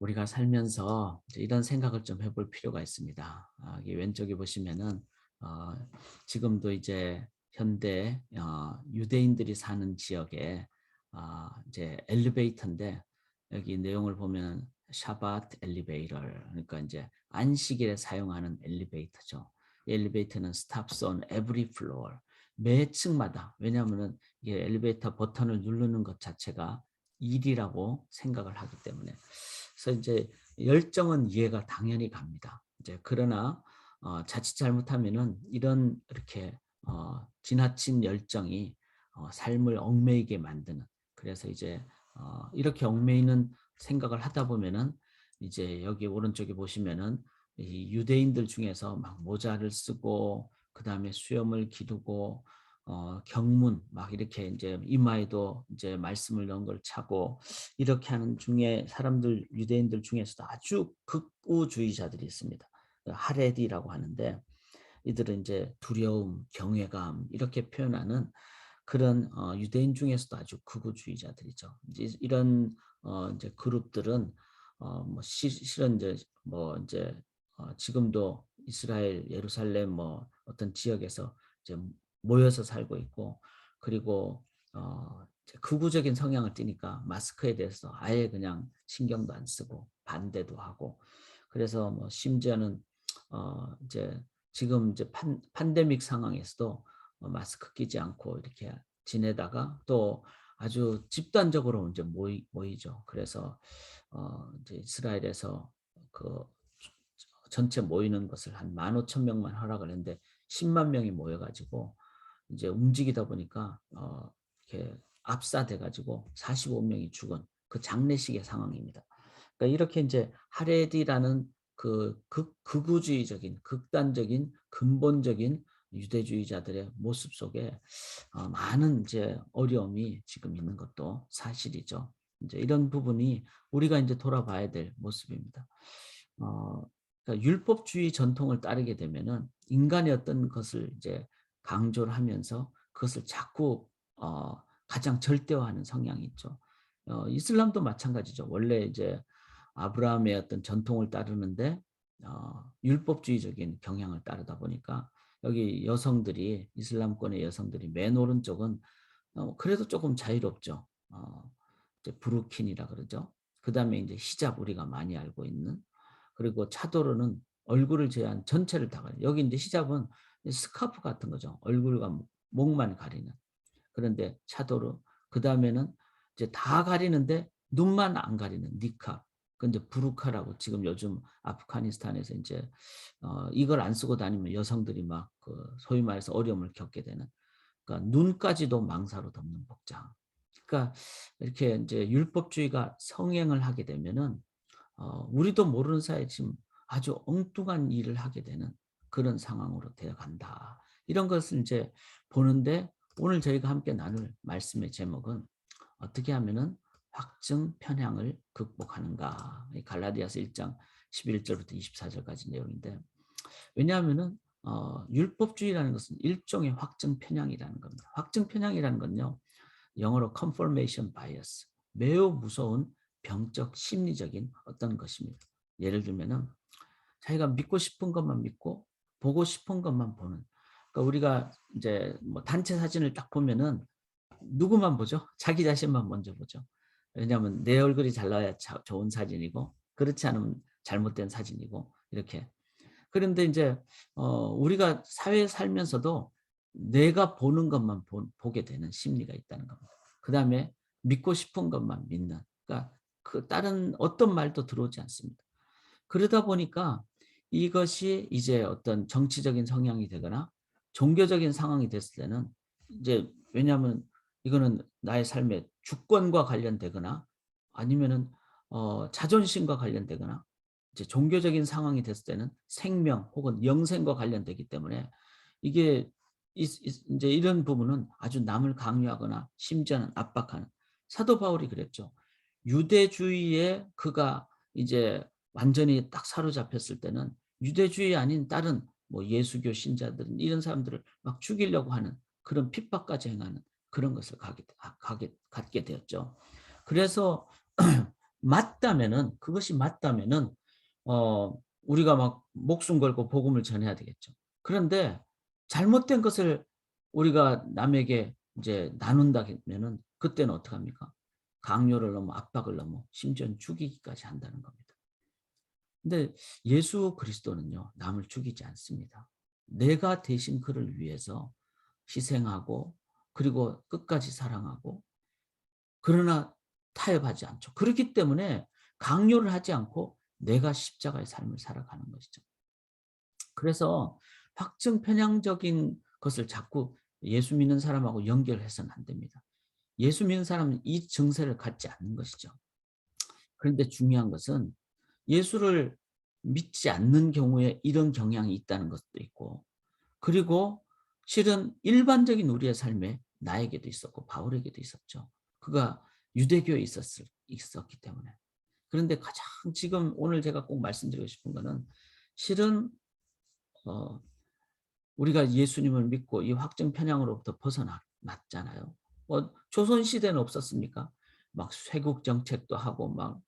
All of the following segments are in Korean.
우리가 살면서 이런 생각을 좀 해볼 필요가 있습니다. 아, 왼쪽에 보시면은 어, 지금도 이제 현대 어, 유대인들이 사는 지역에 아, 이제 엘리베이터인데 여기 내용을 보면 샤바트 엘리베이터 그러니까 이제 안식일에 사용하는 엘리베이터죠. 이 엘리베이터는 stops on every floor 매 층마다 왜냐하면은 이게 엘리베이터 버튼을 누르는 것 자체가 일이라고 생각을 하기 때문에 그래서 이제 열정은 이해가 당연히 갑니다. 이제 그러나 어, 자칫 잘못하면은 이런 이렇게 어, 지나친 열정이 어, 삶을 얽매이게 만드는 그래서 이제 어, 이렇게 얽매이는 생각을 하다 보면은 이제 여기 오른쪽에 보시면은 이 유대인들 중에서 막 모자를 쓰고 그 다음에 수염을 기르고 어, 경문 막 이렇게 이제 이마에도 이제 말씀을 넣은 걸 차고 이렇게 하는 중에 사람들 유대인들 중에서도 아주 극우주의자들이 있습니다. 하레디라고 하는데 이들은 이제 두려움, 경외감 이렇게 표현하는 그런 어, 유대인 중에서도 아주 극우주의자들이죠. 이제 이런 어, 이제 그룹들은 어, 뭐 시, 실은 이제 뭐 이제 어, 지금도 이스라엘 예루살렘 뭐 어떤 지역에서 이제 모여서 살고 있고 그리고 어, 극우적인 성향을 띠니까 마스크에 대해서 아예 그냥 신경도 안 쓰고 반대도 하고 그래서 뭐 심지어는 어, 이제 지금 이제 판, 팬데믹 상황에서도 어, 마스크 끼지 않고 이렇게 지내다가 또 아주 집단적으로 이제 모이, 모이죠. 그래서 어, 이제 이스라엘에서 그 전체 모이는 것을 한 15,000명만 허락을 했는데 10만 명이 모여가지고 이제 움직이다 보니까 어, 이렇게 압사돼 가지고 45명이 죽은 그 장례식의 상황입니다. 그러니까 이렇게 이제 하레디라는 그 극, 극우주의적인 극단적인 근본적인 유대주의자들의 모습 속에 어, 많은 이제 어려움이 지금 있는 것도 사실이죠. 이제 이런 부분이 우리가 이제 돌아봐야 될 모습입니다. 어, 그러니까 율법주의 전통을 따르게 되면은 인간의 어떤 것을 이제 강조를 하면서 그것을 자꾸 어, 가장 절대화하는 성향이 있죠. 어, 이슬람도 마찬가지죠. 원래 이제 아브라함의 어떤 전통을 따르는데 어, 율법주의적인 경향을 따르다 보니까 여기 여성들이 이슬람권의 여성들이 맨 오른쪽은 어, 그래도 조금 자유롭죠. 어, 이제 브루킨이라 그러죠. 그 다음에 이제 히잡 우리가 많이 알고 있는 그리고 차도로는 얼굴을 제한 전체를 다 가려. 여기 이제 히잡은 스카프 같은 거죠. 얼굴과 목만 가리는. 그런데 차도로 그 다음에는 이제 다 가리는데 눈만 안 가리는 니카. 근데 부르카라고 지금 요즘 아프가니스탄에서 이제 어 이걸 안 쓰고 다니면 여성들이 막 그 소위 말해서 어려움을 겪게 되는 그러니까 눈까지도 망사로 덮는 복장. 그러니까 이렇게 이제 율법주의가 성행을 하게 되면은 어 우리도 모르는 사이에 지금 아주 엉뚱한 일을 하게 되는 그런 상황으로 되어 간다. 이런 것을 이제 보는데 오늘 저희가 함께 나눌 말씀의 제목은 어떻게 하면은 확증 편향을 극복하는가. 갈라디아서 1장 11절부터 24절까지 내용인데 왜냐하면은 어, 율법주의라는 것은 일종의 확증 편향이라는 겁니다. 확증 편향이라는 건요. 영어로 confirmation bias. 매우 무서운 병적 심리적인 어떤 것입니다. 예를 들면은 자기가 믿고 싶은 것만 믿고 보고 싶은 것만 보는. 그러니까 우리가 이제 뭐 단체 사진을 딱 보면은 누구만 보죠? 자기 자신만 먼저 보죠. 왜냐하면 내 얼굴이 잘 나야 좋은 사진이고 그렇지 않으면 잘못된 사진이고 이렇게. 그런데 이제 어 우리가 사회에 살면서도 내가 보는 것만 보, 보게 되는 심리가 있다는 겁니다. 그 다음에 믿고 싶은 것만 믿는. 그러니까 그 다른 어떤 말도 들어오지 않습니다. 그러다 보니까 이것이 이제 어떤 정치적인 성향이 되거나 종교적인 상황이 됐을 때는 이제 왜냐하면 이거는 나의 삶의 주권과 관련되거나 아니면은 어, 자존심과 관련되거나 이제 종교적인 상황이 됐을 때는 생명 혹은 영생과 관련되기 때문에 이게 이제 이런 부분은 아주 남을 강요하거나 심지어는 압박하는 사도 바울이 그랬죠. 유대주의에 그가 이제 완전히 딱 사로잡혔을 때는 유대주의 아닌 다른 뭐 예수교 신자들은 이런 사람들을 막 죽이려고 하는 그런 핍박까지 행하는 그런 것을 가게, 가게, 갖게 되었죠. 그래서 맞다면은 그것이 맞다면은 어 우리가 막 목숨 걸고 복음을 전해야 되겠죠. 그런데 잘못된 것을 우리가 남에게 이제 나눈다면은 그때는 어떡합니까? 강요를 넘어 압박을 넘어 심지어는 죽이기까지 한다는 겁니다. 근데 예수 그리스도는요. 남을 죽이지 않습니다. 내가 대신 그를 위해서 희생하고 그리고 끝까지 사랑하고 그러나 타협하지 않죠. 그렇기 때문에 강요를 하지 않고 내가 십자가의 삶을 살아가는 것이죠. 그래서 확증 편향적인 것을 자꾸 예수 믿는 사람하고 연결해서는 안 됩니다. 예수 믿는 사람은 이 증세를 갖지 않는 것이죠. 그런데 중요한 것은 예수를 믿지 않는 경우에 이런 경향이 있다는 것도 있고 그리고 실은 일반적인 우리의 삶에 나에게도 있었고 바울에게도 있었죠. 그가 유대교에 있었을, 있었기 때문에. 그런데 가장 지금 오늘 제가 꼭 말씀드리고 싶은 거는 실은 어, 우리가 예수님을 믿고 이 확정 편향으로부터 벗어났잖아요. 뭐 조선 시대는 없었습니까? 막 쇄국 정책도 하고 막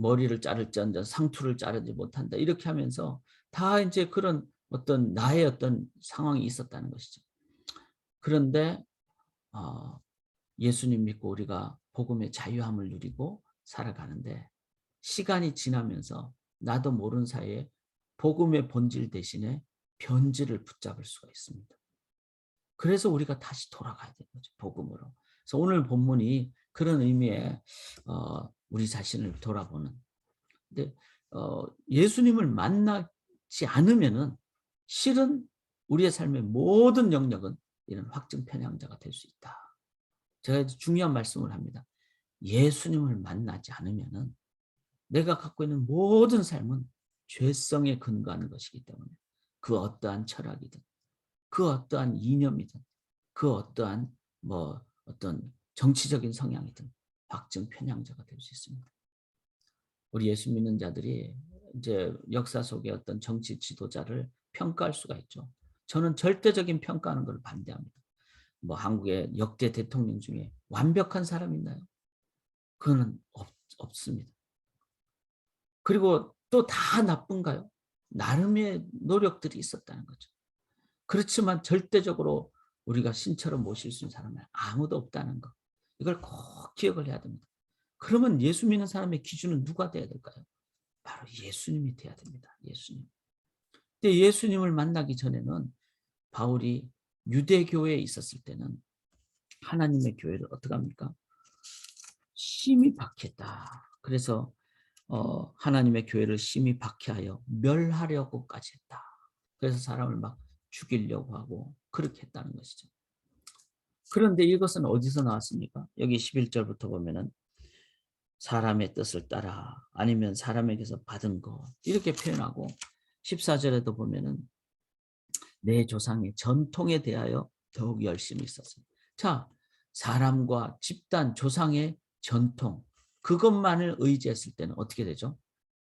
머리를 자를지언정 상투를 자르지 못한다 이렇게 하면서 다 이제 그런 어떤 나의 어떤 상황이 있었다는 것이죠. 그런데 어, 예수님 믿고 우리가 복음의 자유함을 누리고 살아가는데 시간이 지나면서 나도 모르는 사이에 복음의 본질 대신에 변질을 붙잡을 수가 있습니다. 그래서 우리가 다시 돌아가야 되는 거죠. 복음으로. 그래서 오늘 본문이 그런 의미의 어, 우리 자신을 돌아보는. 근데 어, 예수님을 만나지 않으면은 실은 우리의 삶의 모든 영역은 이런 확증 편향자가 될 수 있다. 제가 중요한 말씀을 합니다. 예수님을 만나지 않으면은 내가 갖고 있는 모든 삶은 죄성에 근거하는 것이기 때문에 그 어떠한 철학이든 그 어떠한 이념이든 그 어떠한 뭐 어떤 정치적인 성향이든 확증 편향자가 될 수 있습니다. 우리 예수 믿는 자들이 이제 역사 속의 어떤 정치 지도자를 평가할 수가 있죠. 저는 절대적인 평가하는 걸 반대합니다. 뭐 한국의 역대 대통령 중에 완벽한 사람 있나요? 그거는 없, 없습니다. 그리고 또 다 나쁜가요? 나름의 노력들이 있었다는 거죠. 그렇지만 절대적으로 우리가 신처럼 모실 수 있는 사람은 아무도 없다는 것. 이걸 꼭 기억을 해야 됩니다. 그러면 예수 믿는 사람의 기준은 누가 돼야 될까요? 바로 예수님이 돼야 됩니다. 예수님. 근데 예수님을 만나기 전에는 바울이 유대교회에 있었을 때는 하나님의 교회를 어떻게 합니까? 심히 박했다. 그래서 어, 하나님의 교회를 심히 박해하여 멸하려고까지 했다. 그래서 사람을 막 죽이려고 하고 그렇게 했다는 것이죠. 그런데 이것은 어디서 나왔습니까? 여기 11절부터 보면은 사람의 뜻을 따라 아니면 사람에게서 받은 것 이렇게 표현하고 14절에도 보면은 내 조상의 전통에 대하여 더욱 열심히 있었습니다. 자, 사람과 집단, 조상의 전통 그것만을 의지했을 때는 어떻게 되죠?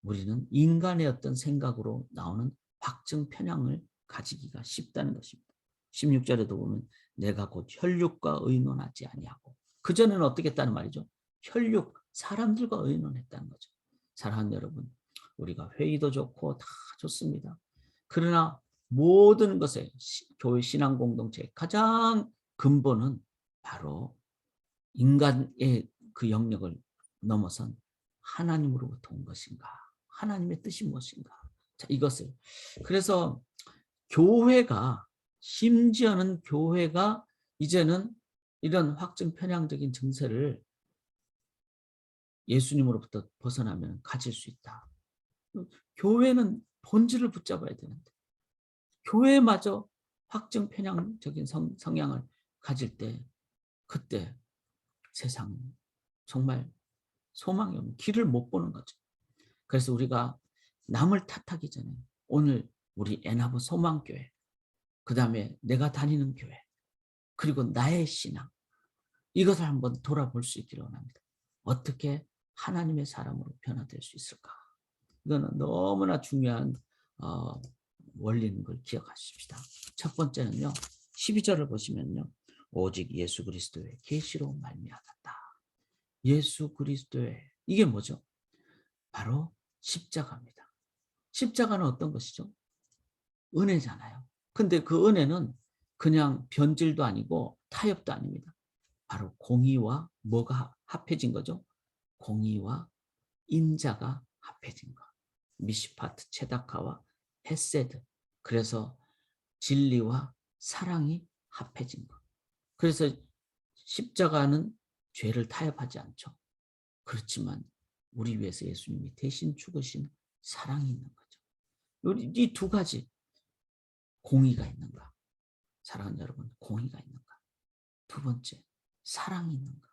우리는 인간의 어떤 생각으로 나오는 확증 편향을 가지기가 쉽다는 것입니다. 16절에도 보면 내가 곧 혈육과 의논하지 아니하고 그전에는 어떻게 했다는 말이죠? 혈육, 사람들과 의논했다는 거죠. 사랑하는 여러분, 우리가 회의도 좋고 다 좋습니다. 그러나 모든 것에 교회 신앙 공동체의 가장 근본은 바로 인간의 그 영역을 넘어선 하나님으로부터 온 것인가? 하나님의 뜻이 무엇인가? 자, 이것을 그래서 교회가 심지어는 교회가 이제는 이런 확증 편향적인 증세를 예수님으로부터 벗어나면 가질 수 있다. 교회는 본질을 붙잡아야 되는데 교회마저 확증 편향적인 성, 성향을 가질 때 그때 세상 정말 소망이 없는 길을 못 보는 거죠. 그래서 우리가 남을 탓하기 전에 오늘 우리 애나브 소망교회 그 다음에 내가 다니는 교회 그리고 나의 신앙 이것을 한번 돌아볼 수 있기를 원합니다. 어떻게 하나님의 사람으로 변화될 수 있을까? 이거는 너무나 중요한 어, 원리인 걸 기억하십시다. 첫 번째는요. 12절을 보시면요. 오직 예수 그리스도의 계시로 말미암았다. 예수 그리스도의 이게 뭐죠? 바로 십자가입니다. 십자가는 어떤 것이죠? 은혜잖아요. 근데 그 은혜는 그냥 변질도 아니고 타협도 아닙니다. 바로 공의와 뭐가 합해진 거죠? 공의와 인자가 합해진 거. 미시파트 체다카와 헤세드. 그래서 진리와 사랑이 합해진 거. 그래서 십자가는 죄를 타협하지 않죠. 그렇지만 우리 위해서 예수님이 대신 죽으신 사랑이 있는 거죠. 이 두 가지 공의가 있는가? 사랑하는 여러분, 공의가 있는가? 두 번째, 사랑이 있는가?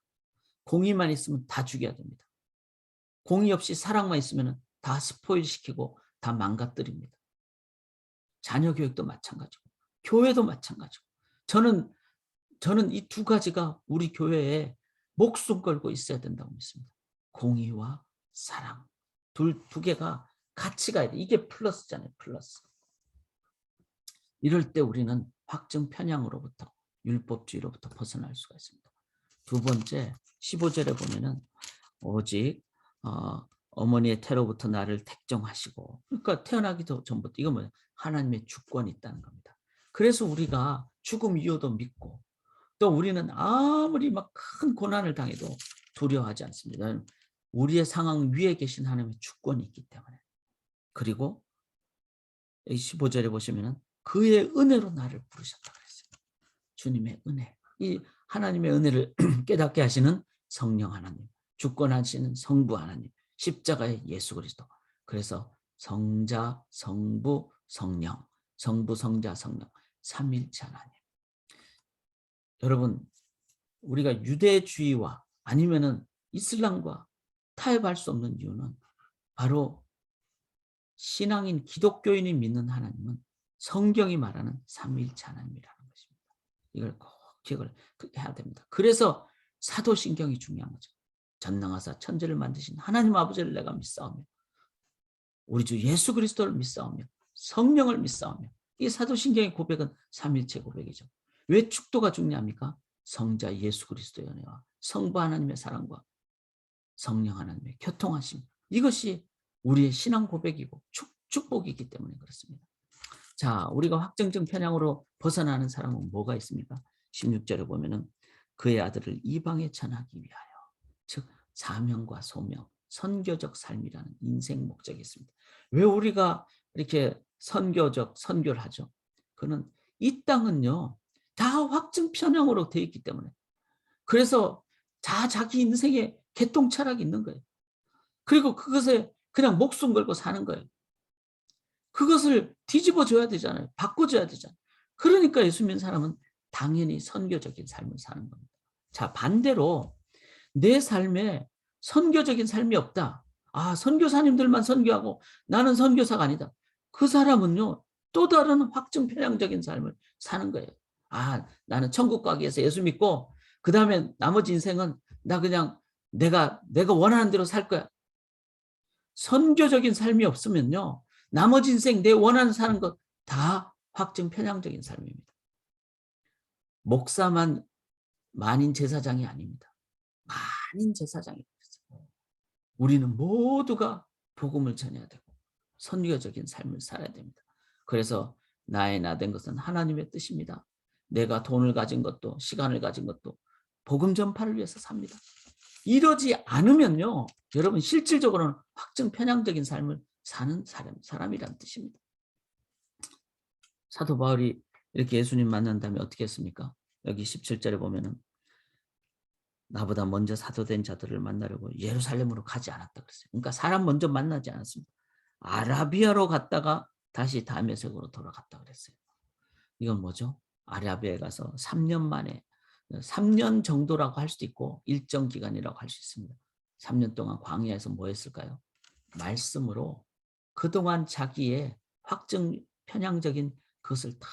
공의만 있으면 다 죽여야 됩니다. 공의 없이 사랑만 있으면 다 스포일 시키고 다 망가뜨립니다. 자녀 교육도 마찬가지고, 교회도 마찬가지고. 저는 저는 이 두 가지가 우리 교회에 목숨 걸고 있어야 된다고 믿습니다. 공의와 사랑. 둘, 두 개가 같이 가야 돼. 이게 플러스잖아요. 플러스. 이럴 때 우리는 확증 편향으로부터 율법주의로부터 벗어날 수가 있습니다. 두 번째 15절에 보면은 오직 어, 어머니의 태로부터 나를 택정하시고 그러니까 태어나기도 전부터 이거 뭐야 하나님의 주권이 있다는 겁니다. 그래서 우리가 죽음 이후도 믿고 또 우리는 아무리 막 큰 고난을 당해도 두려워하지 않습니다. 우리의 상황 위에 계신 하나님의 주권이 있기 때문에 그리고 15절에 보시면은 그의 은혜로 나를 부르셨다 그랬어요. 주님의 은혜. 이 하나님의 은혜를 깨닫게 하시는 성령 하나님, 주권하시는 성부 하나님, 십자가의 예수 그리스도. 그래서 성자, 성부, 성령, 성부, 성자, 성령, 삼일체 하나님. 여러분, 우리가 유대주의와 아니면은 이슬람과 타협할 수 없는 이유는 바로 신앙인 기독교인이 믿는 하나님은 성경이 말하는 삼일체 하나님이라는 것입니다. 이걸 꼭 기억을 해야 됩니다. 그래서 사도신경이 중요한 거죠. 전능하사 천지를 만드신 하나님 아버지를 내가 믿사오며 우리 주 예수 그리스도를 믿사오며 성령을 믿사오며 이 사도신경의 고백은 삼일체 고백이죠. 왜 축도가 중요합니까? 성자 예수 그리스도의 은혜와 성부 하나님의 사랑과 성령 하나님의 교통하심 이것이 우리의 신앙 고백이고 축, 축복이기 때문에 그렇습니다. 자, 우리가 확정적 편향으로 벗어나는 사람은 뭐가 있습니까? 16절에 보면은 그의 아들을 이방에 전하기 위하여 즉 사명과 소명, 선교적 삶이라는 인생 목적이 있습니다. 왜 우리가 이렇게 선교적 선교를 하죠? 그는 이 땅은요 다 확증 편향으로 되어 있기 때문에 그래서 다 자기 인생에 개똥 철학이 있는 거예요. 그리고 그것에 그냥 목숨 걸고 사는 거예요. 그것을 뒤집어 줘야 되잖아요. 바꿔줘야 되잖아요. 그러니까 예수 믿는 사람은 당연히 선교적인 삶을 사는 겁니다. 자, 반대로 내 삶에 선교적인 삶이 없다. 아, 선교사님들만 선교하고 나는 선교사가 아니다. 그 사람은요, 또 다른 확증 편향적인 삶을 사는 거예요. 아, 나는 천국 가기 위해서 예수 믿고, 그 다음에 나머지 인생은 나 그냥 내가, 내가 원하는 대로 살 거야. 선교적인 삶이 없으면요, 나머지 인생 내 원하는 사는 것 다 확증 편향적인 삶입니다. 목사만 만인 제사장이 아닙니다. 만인 제사장이 되어요. 우리는 모두가 복음을 전해야 되고 선교적인 삶을 살아야 됩니다. 그래서 나의 나 된 것은 하나님의 뜻입니다. 내가 돈을 가진 것도 시간을 가진 것도 복음 전파를 위해서 삽니다. 이러지 않으면요. 여러분 실질적으로는 확증 편향적인 삶을 사는 사람, 사람이란 뜻입니다. 사도 바울이 이렇게 예수님 만난 다음에 어떻게 했습니까? 여기 17절에 보면은 나보다 먼저 사도된 자들을 만나려고 예루살렘으로 가지 않았다 그랬어요. 그러니까 사람 먼저 만나지 않았습니다. 아라비아로 갔다가 다시 다메섹으로 돌아갔다 그랬어요. 이건 뭐죠? 아라비아에 가서 3년 만에 3년 정도라고 할 수도 있고 일정 기간이라고 할 수 있습니다. 3년 동안 광야에서 뭐 했을까요? 말씀으로 그동안 자기의 확증 편향적인 그것을 다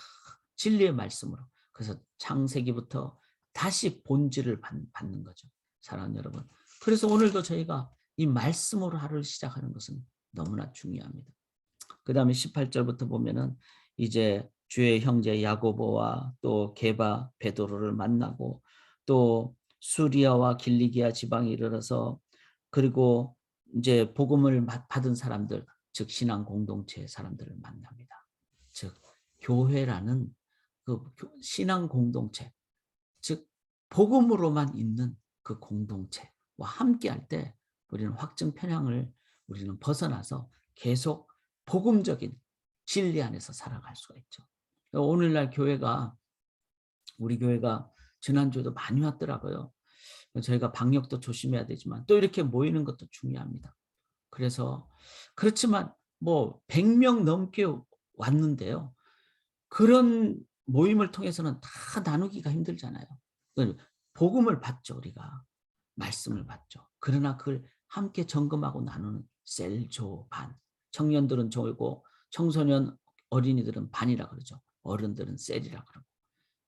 진리의 말씀으로 그래서 창세기부터 다시 본질을 받는 거죠. 사랑하는 여러분. 그래서 오늘도 저희가 이 말씀으로 하루를 시작하는 것은 너무나 중요합니다. 그 다음에 18절부터 보면은 이제 주의 형제 야고보와 또 게바 베드로를 만나고 또 수리아와 길리기아 지방에 이르러서 그리고 이제 복음을 받- 받은 사람들, 즉 신앙 공동체의 사람들을 만납니다. 즉 교회라는 그 교- 신앙 공동체, 즉 복음으로만 있는 그 공동체와 함께할 때 우리는 확증 편향을 우리는 벗어나서 계속 복음적인 진리 안에서 살아갈 수가 있죠. 오늘날 교회가 우리 교회가 지난주에도 많이 왔더라고요. 저희가 방역도 조심해야 되지만 또 이렇게 모이는 것도 중요합니다. 그래서 그렇지만 뭐 100명 넘게 왔는데요. 그런 모임을 통해서는 다 나누기가 힘들잖아요. 그 복음을 받죠, 우리가. 말씀을 받죠. 그러나 그걸 함께 점검하고 나누는 셀조 반. 청년들은 조고 청소년 어린이들은 반이라 그러죠. 어른들은 셀이라 그러고.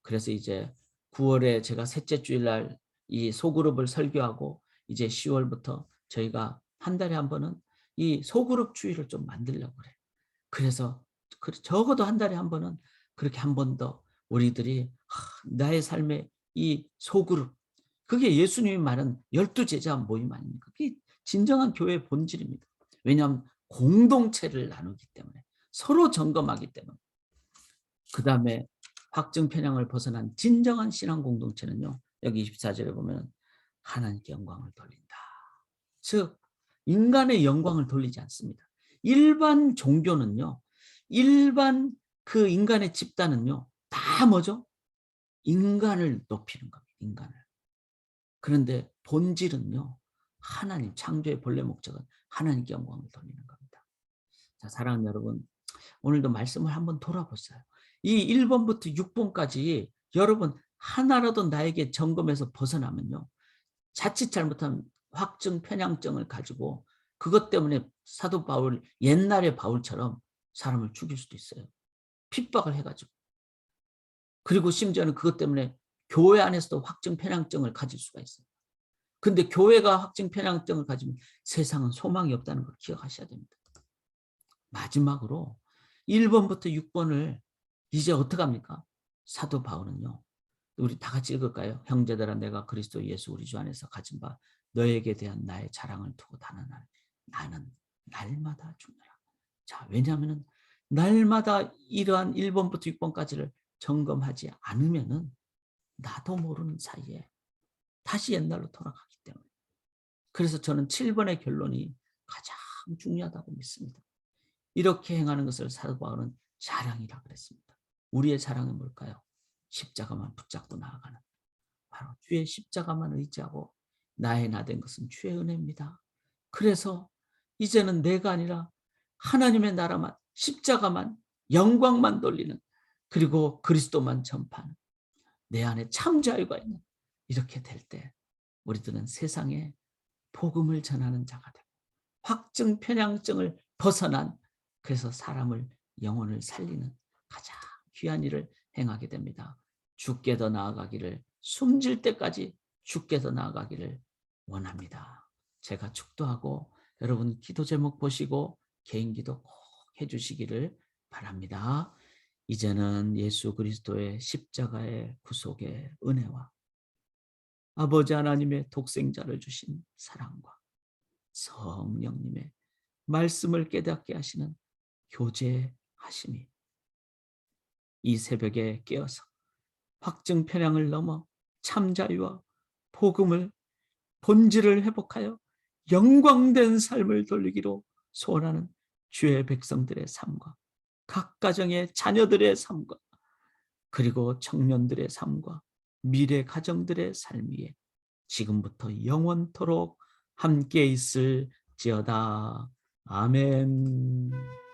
그래서 이제 9월에 제가 셋째 주일날 이 소그룹을 설교하고 이제 10월부터 저희가 한 달에 한 번은 이 소그룹 주의를 좀 만들려고 그래요. 그래서 그 적어도 한 달에 한 번은 그렇게 한 번 더 우리들이 하, 나의 삶의 이 소그룹 그게 예수님이 말한 열두 제자 모임 아닙니까? 그게 진정한 교회의 본질입니다. 왜냐하면 공동체를 나누기 때문에 서로 점검하기 때문에 그 다음에 확증 편향을 벗어난 진정한 신앙 공동체는요. 여기 24절에 보면 하나님께 영광을 돌린다. 즉 인간의 영광을 돌리지 않습니다. 일반 종교는요. 일반 그 인간의 집단은요. 다 뭐죠? 인간을 높이는 겁니다. 인간을. 그런데 본질은요. 하나님 창조의 본래 목적은 하나님께 영광을 돌리는 겁니다. 자, 사랑하는 여러분, 오늘도 말씀을 한번 돌아보세요. 이 1번부터 6번까지 여러분 하나라도 나에게 점검에서 벗어나면요. 자칫 잘못하면 확증 편향증을 가지고 그것 때문에 사도 바울 옛날의 바울처럼 사람을 죽일 수도 있어요. 핍박을 해가지고. 그리고 심지어는 그것 때문에 교회 안에서도 확증 편향증을 가질 수가 있어요. 근데 교회가 확증 편향증을 가지면 세상은 소망이 없다는 걸 기억하셔야 됩니다. 마지막으로 1번부터 6번을 이제 어떡합니까? 사도 바울은요. 우리 다 같이 읽을까요? 형제들아 내가 그리스도 예수 우리 주 안에서 가진 바 너에게 대한 나의 자랑을 두고 다는 나는 날마다 죽노라. 자, 왜냐하면 날마다 이러한 1번부터 6번까지를 점검하지 않으면 은 나도 모르는 사이에 다시 옛날로 돌아가기 때문에. 그래서 저는 7번의 결론이 가장 중요하다고 믿습니다. 이렇게 행하는 것을 사도 바울은 자랑이라 그랬습니다. 우리의 자랑은 뭘까요? 십자가만 붙잡고 나아가는 바로 주의 십자가만 의지하고 나의 나된 것은 주의 은혜입니다. 그래서 이제는 내가 아니라 하나님의 나라만 십자가만 영광만 돌리는 그리고 그리스도만 전파하는 내 안에 참 자유가 있는 이렇게 될 때 우리들은 세상에 복음을 전하는 자가 되고 확증 편향증을 벗어난 그래서 사람을 영혼을 살리는 가장 귀한 일을 행하게 됩니다. 죽게 더 나아가기를 숨질 때까지 죽게 더 나아가기를 원합니다. 제가 축도하고 여러분 기도 제목 보시고 개인 기도 꼭 해주시기를 바랍니다. 이제는 예수 그리스도의 십자가의 구속의 은혜와 아버지 하나님의 독생자를 주신 사랑과 성령님의 말씀을 깨닫게 하시는 교제하심이 이 새벽에 깨어서 확증 편향을 넘어 참자유와 복음을 본질을 회복하여 영광된 삶을 돌리기로 소원하는 주의 백성들의 삶과 각 가정의 자녀들의 삶과 그리고 청년들의 삶과 미래 가정들의 삶 위에 지금부터 영원토록 함께 있을지어다. 아멘.